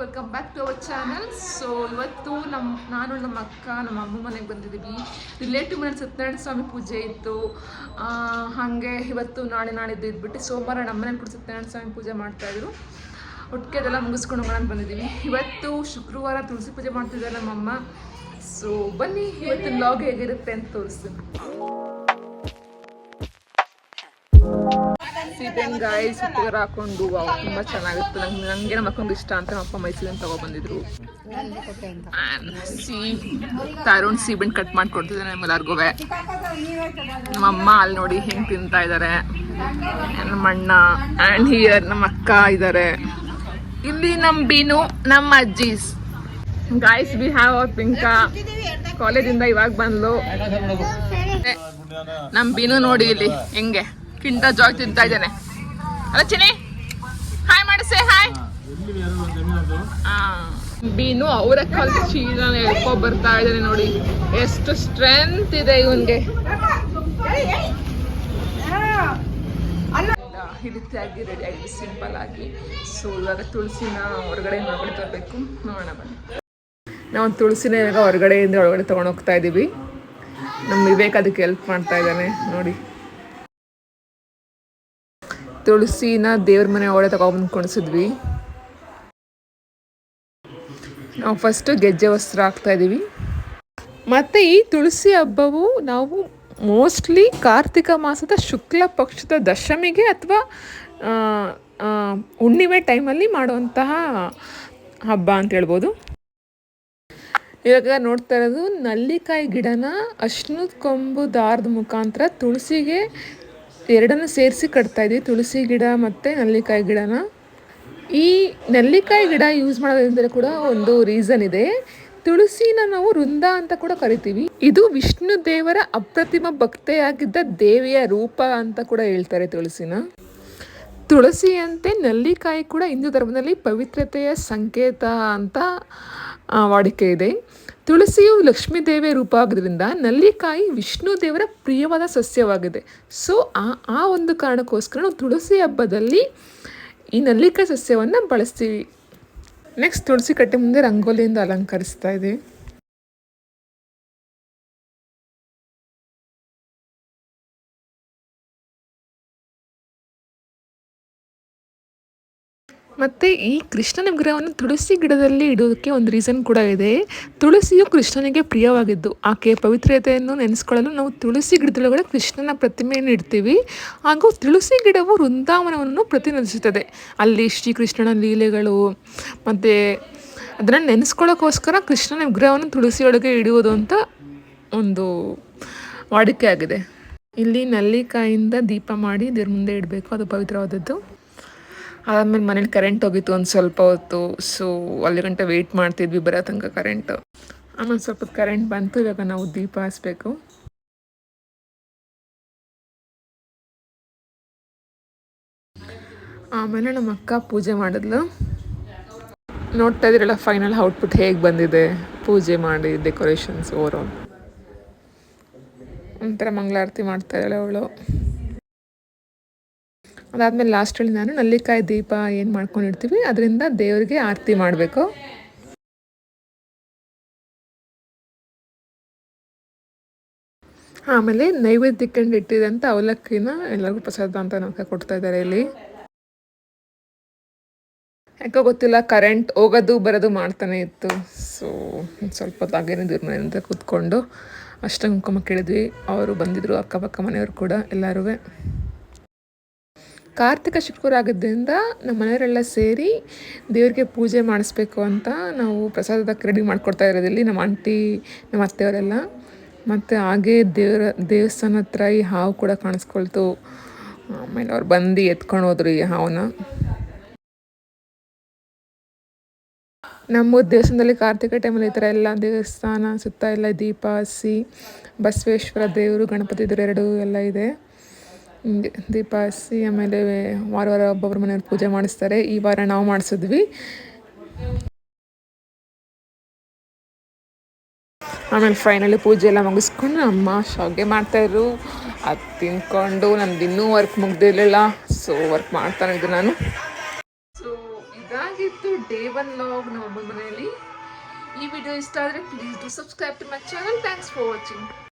Welcome back to our channel so ಇವತ್ತು ನಮ್ಮ ನಾನು ನಮ್ಮ ಅಕ್ಕ, ನಮ್ಮ ಅಮ್ಮ ಮನೆಗೆ ಬಂದಿದ್ದೀವಿ. ರಿಲೇಟಿವ್ ಮನೇಲಿ ಸತ್ಯನಾರಾಯಣ ಸ್ವಾಮಿ ಪೂಜೆ ಇತ್ತು. ಹಾಗೆ ಇವತ್ತು ನಾಳೆ ನಾಳಿದ್ದು ಇದ್ಬಿಟ್ಟು ಸೋಮವಾರ ನಮ್ಮ ಮನೇಲಿ ಕೂಡ ಸತ್ಯನಾರಾಯಣ ಸ್ವಾಮಿ ಪೂಜೆ ಮಾಡ್ತಾಯಿದ್ರು ಒಟ್ಟಿಗೆ ಅದೆಲ್ಲ ಮುಗಿಸ್ಕೊಂಡು ಹೋಗೋಣ ಬಂದಿದ್ದೀವಿ. ಇವತ್ತು ಶುಕ್ರವಾರ ತುಳಸಿ ಪೂಜೆ ಮಾಡ್ತಿದ್ದಾರೆ ನಮ್ಮಮ್ಮ ಸೊ ಬನ್ನಿ ಇವತ್ತು ಲಾಗ್ ಹೇಗಿರುತ್ತೆ ಅಂತ ತೋರಿಸ್ತೀನಿ. ಸೀಬೆನ್ ಗಾಯಸ್ ಸುತ್ತಿಗರ ಹಾಕೊಂಡು ತುಂಬಾ ಚೆನ್ನಾಗಿತ್ತು. ನಂಗೆ ನಂಗೆ ನಮ್ಮ ಅಕ್ಕಂಗೆ ಇಷ್ಟ ಅಂತ ನಮ್ಮ ಅಪ್ಪ ಮೈಸೂರಿಂದ ತಗೊಬಂದಿದ್ರು ಸಿ ತರುಣ್ ಸೀಬೆಣ್ಣು ಕಟ್ ಮಾಡಿ ನಮ್ಮ ನಮ್ಮೆಲ್ಲರಿಗೂ ನಮ್ಮ ಅಮ್ಮ ಅಲ್ಲಿ ನೋಡಿ ಹೆಂಗ್ ತಿಂತಾ ಇದ್ದಾರೆ ನಮ್ಮ ಅಣ್ಣ ಆ್ಯಂಡ್ ಹಿಯರ್ ನಮ್ಮ ಅಕ್ಕ ಇದ್ದಾರೆ ಇಲ್ಲಿ ನಮ್ಮ ಬೀನು ನಮ್ಮ ಅಜ್ಜೀಸ್ guys we have our Pinka ಕಾಲೇಜಿಂದ ಇವಾಗ ಬಂದ್ಲು. ನಮ್ ಬೀನು ನೋಡಿ ಇಲ್ಲಿ ಹೆಂಗೆ? ಕಿಂಟ ಜಾಯ್ ತಿಂತಾ ಇದ್ದಾನೆ. ಅಲ್ಲ ಚಿನಿ ಹಾಯ್ ಮಾಡಿಸೆ ಹಾಯ್ ಬೀನು ಅವರ ಕಾಲ್ ಚೀಲ ಎಳ್ಕೊ ಬರ್ತಾ ಇದ್ದಾನೆ ನೋಡಿ. ಎಷ್ಟು ಸ್ಟ್ರೆಂತ್ ಇದೆ ಇವನ್ಗೆ. ರೀತಿಯಾಗಿ ರೆಡಿ ಆಗಿದೆ ಸಿಂಪಲ್ ಆಗಿ ಸೊ ಇವಾಗ ತುಳಸಿನ ಹೊರಗಡೆ ಮಾಡಿ ತರಬೇಕು ನೋಡೋಣ ಬನ್ನಿ. ನಾವು ತುಳಸಿನ ಇವಾಗ ಹೊರಗಡೆಯಿಂದ ಒಳಗಡೆ ತಗೊಂಡೋಗ್ತಾ ಹೋಗ್ತಾ ಇದ್ದೀವಿ ನಮ್ಮ ವಿವೇಕ್ ಅದಕ್ಕೆ ಹೆಲ್ಪ್ ಮಾಡ್ತಾ ಇದ್ದಾನೆ ನೋಡಿ. ತುಳಸಿನ ದೇವ್ರ ಮನೆ ಒಳಗೆ ತಗೊಬಂದು ಕುಣಿಸಿದ್ವಿ. ನಾವು ಫಸ್ಟು ಗೆಜ್ಜೆ ವಸ್ತ್ರ ಹಾಕ್ತಾ ಇದ್ದೀವಿ. ಮತ್ತು ಈ ತುಳಸಿ ಹಬ್ಬವು ನಾವು ಮೋಸ್ಟ್ಲಿ ಕಾರ್ತಿಕ ಮಾಸದ ಶುಕ್ಲ ಪಕ್ಷದ ದಶಮಿಗೆ ಅಥವಾ ಹುಣ್ಣಿಮೆ ಟೈಮಲ್ಲಿ ಮಾಡುವಂತಹ ಹಬ್ಬ ಅಂತ ಹೇಳ್ಬೋದು. ಇವಾಗ ನೋಡ್ತಾ ಇರೋದು, ನಲ್ಲಿಕಾಯಿ ಗಿಡನ ಅಶ್ನದ ಕೊಂಬು ದಾರದ ಮುಖಾಂತರ ತುಳಸಿಗೆ ಎರಡನ್ನು ಸೇರಿಸಿ ಕಟ್ತಾ ಇದ್ದೀವಿ ತುಳಸಿ ಗಿಡ ಮತ್ತು ನೆಲ್ಲಿಕಾಯಿ ಗಿಡನ. ಈ ನೆಲ್ಲಿಕಾಯಿ ಗಿಡ ಯೂಸ್ ಮಾಡೋದ್ರಿಂದ ಕೂಡ ಒಂದು ರೀಸನ್ ಇದೆ. ತುಳಸಿನ ನಾವು ವೃಂದ ಅಂತ ಕೂಡ ಕರಿತೀವಿ. ಇದು ವಿಷ್ಣು ದೇವರ ಅಪ್ರತಿಮ ಭಕ್ತೆಯಾಗಿದ್ದ ದೇವಿಯ ರೂಪ ಅಂತ ಕೂಡ ಹೇಳ್ತಾರೆ ತುಳಸಿನ. ತುಳಸಿಯಂತೆ ನಲ್ಲಿಕಾಯಿ ಕೂಡ ಹಿಂದೂ ಧರ್ಮದಲ್ಲಿ ಪವಿತ್ರತೆಯ ಸಂಕೇತ ಅಂತ ವಾಡಿಕೆ ಇದೆ. ತುಳಸಿಯು ಲಕ್ಷ್ಮೀ ದೇವಿಯ ರೂಪ ಆಗೋದ್ರಿಂದ ನಲ್ಲಿಕಾಯಿ ವಿಷ್ಣು ದೇವರ ಪ್ರಿಯವಾದ ಸಸ್ಯವಾಗಿದೆ. ಸೊ ಆ ಆ ಒಂದು ಕಾರಣಕ್ಕೋಸ್ಕರ ನಾವು ತುಳಸಿ ಹಬ್ಬದಲ್ಲಿ ಈ ನಲ್ಲಿಕಾಯಿ ಸಸ್ಯವನ್ನು ಬಳಸ್ತೀವಿ. ನೆಕ್ಸ್ಟ್ ತುಳಸಿ ಕಟ್ಟೆ ಮುಂದೆ ರಂಗೋಲಿಯಿಂದ ಅಲಂಕರಿಸ್ತಾ ಇದೆ. ಮತ್ತು ಈ ಕೃಷ್ಣನ ವಿಗ್ರಹವನ್ನು ತುಳಸಿ ಗಿಡದಲ್ಲಿ ಇಡೋದಕ್ಕೆ ಒಂದು ರೀಸನ್ ಕೂಡ ಇದೆ. ತುಳಸಿಯು ಕೃಷ್ಣನಿಗೆ ಪ್ರಿಯವಾಗಿದ್ದು ಆಕೆಯ ಪವಿತ್ರತೆಯನ್ನು ನೆನೆಸ್ಕೊಳ್ಳಲು ನಾವು ತುಳಸಿ ಗಿಡದೊಳಗಡೆ ಕೃಷ್ಣನ ಪ್ರತಿಮೆಯನ್ನು ಇಡ್ತೀವಿ. ಹಾಗೂ ತುಳಸಿ ಗಿಡವು ವೃಂದಾವನವನ್ನು ಪ್ರತಿನಿಧಿಸುತ್ತದೆ. ಅಲ್ಲಿ ಶ್ರೀಕೃಷ್ಣನ ಲೀಲೆಗಳು, ಮತ್ತು ಅದನ್ನು ನೆನೆಸ್ಕೊಳ್ಳೋಕ್ಕೋಸ್ಕರ ಕೃಷ್ಣನ ವಿಗ್ರಹವನ್ನು ತುಳಸಿಯೊಳಗೆ ಇಡುವುದು ಅಂತ ಒಂದು ವಾಡಿಕೆ ಆಗಿದೆ. ಇಲ್ಲಿ ನಲ್ಲಿಕಾಯಿಂದ ದೀಪ ಮಾಡಿ ದೇವ್ರ ಮುಂದೆ ಇಡಬೇಕು. ಅದು ಪವಿತ್ರವಾದದ್ದು. ಅದಾದ್ಮೇಲೆ ಮನೇಲಿ ಕರೆಂಟ್ ಹೋಗಿತ್ತು ಒಂದು ಸ್ವಲ್ಪ ಹೊತ್ತು ಸೊ ಅಲ್ಲಿ ಗಂಟೆ ವೆಯ್ಟ್ ಮಾಡ್ತಿದ್ವಿ ಬರೋ ತನಕ ಕರೆಂಟ್ ಆಮೇಲೆ ಸ್ವಲ್ಪ ಕರೆಂಟ್ ಬಂತು, ಇವಾಗ ನಾವು ದೀಪ ಹಚ್ಬೇಕು. ಆಮೇಲೆ ನಮ್ಮ ಅಕ್ಕ ಪೂಜೆ ಮಾಡಿದ್ಲು. ನೋಡ್ತಾ ಇದ್ದೀರಲ್ಲ ಫೈನಲ್ ಔಟ್ಪುಟ್ ಹೇಗೆ ಬಂದಿದೆ? ಪೂಜೆ ಮಾಡಿ ಡೆಕೋರೇಷನ್ಸ್ ಓವರ್ ಒಂಥರ ಮಂಗಳಾರತಿ ಮಾಡ್ತಾ ಇದ್ದಾಳೆ ಅವಳು. ಅದಾದಮೇಲೆ ಲಾಸ್ಟಲ್ಲಿ ನಾನು ನಲ್ಲಿಕಾಯಿ ದೀಪ ಏನು ಮಾಡ್ಕೊಂಡಿರ್ತೀವಿ, ಅದರಿಂದ ದೇವರಿಗೆ ಆರತಿ ಮಾಡಬೇಕು. ಆಮೇಲೆ ನೈವೇದ್ಯಕ್ಕೆ ಇಟ್ಟಿದಂಥ ಅವಲಕ್ಕಿನ ಎಲ್ಲರಿಗೂ ಪ್ರಸಾದ ಅಂತ ನಮಗೆ ಕೊಡ್ತಾ ಇದ್ದಾರೆ ಇಲ್ಲಿ. ಯಾಕೋ ಗೊತ್ತಿಲ್ಲ ಕರೆಂಟ್ ಹೋಗೋದು ಬರೋದು ಮಾಡ್ತಾನೆ ಇತ್ತು. ಸೊ ಸ್ವಲ್ಪ ಹೊತ್ತು ಹಾಗೇನೆ ದೂರ ಕೂತ್ಕೊಂಡು ಅಷ್ಟ ಕೇಳಿದ್ವಿ. ಅವರು ಬಂದಿದ್ರು, ಅಕ್ಕಪಕ್ಕ ಮನೆಯವರು ಕೂಡ ಎಲ್ಲರೂ ಕಾರ್ತಿಕ ಶುಕ್ರವಾರ ಆಗಿದ್ದರಿಂದ ನಮ್ಮ ಮನೆಯವರೆಲ್ಲ ಸೇರಿ ದೇವರಿಗೆ ಪೂಜೆ ಮಾಡಿಸ್ಬೇಕು ಅಂತ ನಾವು ಪ್ರಸಾದದ ರೆಡಿ ಮಾಡಿಕೊಡ್ತಾ ಇರೋದಿಲ್ಲಿ ನಮ್ಮ ಆಂಟಿ, ನಮ್ಮ ಅತ್ತೆಯವರೆಲ್ಲ. ಮತ್ತು ಹಾಗೆ ದೇವರ, ದೇವಸ್ಥಾನ ಹತ್ರ ಈ ಹಾವು ಕೂಡ ಕಾಣಿಸ್ಕೊಳ್ತು. ಆಮೇಲೆ ಅವ್ರು ಬಂದು ಎತ್ಕೊಂಡು ಹೋದ್ರು ಈ ಹಾವನ್ನ. ನಮ್ಮ ದೇವಸ್ಥಾನದಲ್ಲಿ ಕಾರ್ತಿಕ ಟೈಮಲ್ಲಿ ಈ ಥರ ಎಲ್ಲ ದೇವಸ್ಥಾನ ಸುತ್ತ ಎಲ್ಲ ದೀಪ ಹಸಿ ಬಸವೇಶ್ವರ ದೇವರು, ಗಣಪತಿ ದೇವರು ಎರಡು ಎಲ್ಲ ಇದೆ. ಹಿಂಗೆ ದೀಪ ಹಸಿ, ಆಮೇಲೆ ವಾರ ವಾರ ಒಬ್ಬೊಬ್ಬರ ಮನೆಯವ್ರು ಪೂಜೆ ಮಾಡಿಸ್ತಾರೆ. ಈ ವಾರ ನಾವು ಮಾಡಿಸಿದ್ವಿ. ಆಮೇಲೆ ಫೈನಲಿ ಪೂಜೆ ಎಲ್ಲ ಮುಗಿಸ್ಕೊಂಡು ಅಮ್ಮ ಶಾವ್ಗೆ ಮಾಡ್ತಾಯಿದ್ರು ಅದು ತಿನ್ಕೊಂಡು ನಂದು ಇನ್ನೂ ವರ್ಕ್ ಮುಗ್ದಿರಲಿಲ್ಲ. ಸೊ ವರ್ಕ್ ಮಾಡ್ತಾನೆ ಇದ್ದೆ ನಾನು. ಸೊ ಇದಾಗಿತ್ತು ಡೇ ಒನ್ ಲಾಗ್ ನಮ್ಮ ಮನೆಯಲ್ಲಿ. ಈ ವಿಡಿಯೋ ಇಷ್ಟ ಆದರೆ please do subscribe to my channel thanks for watching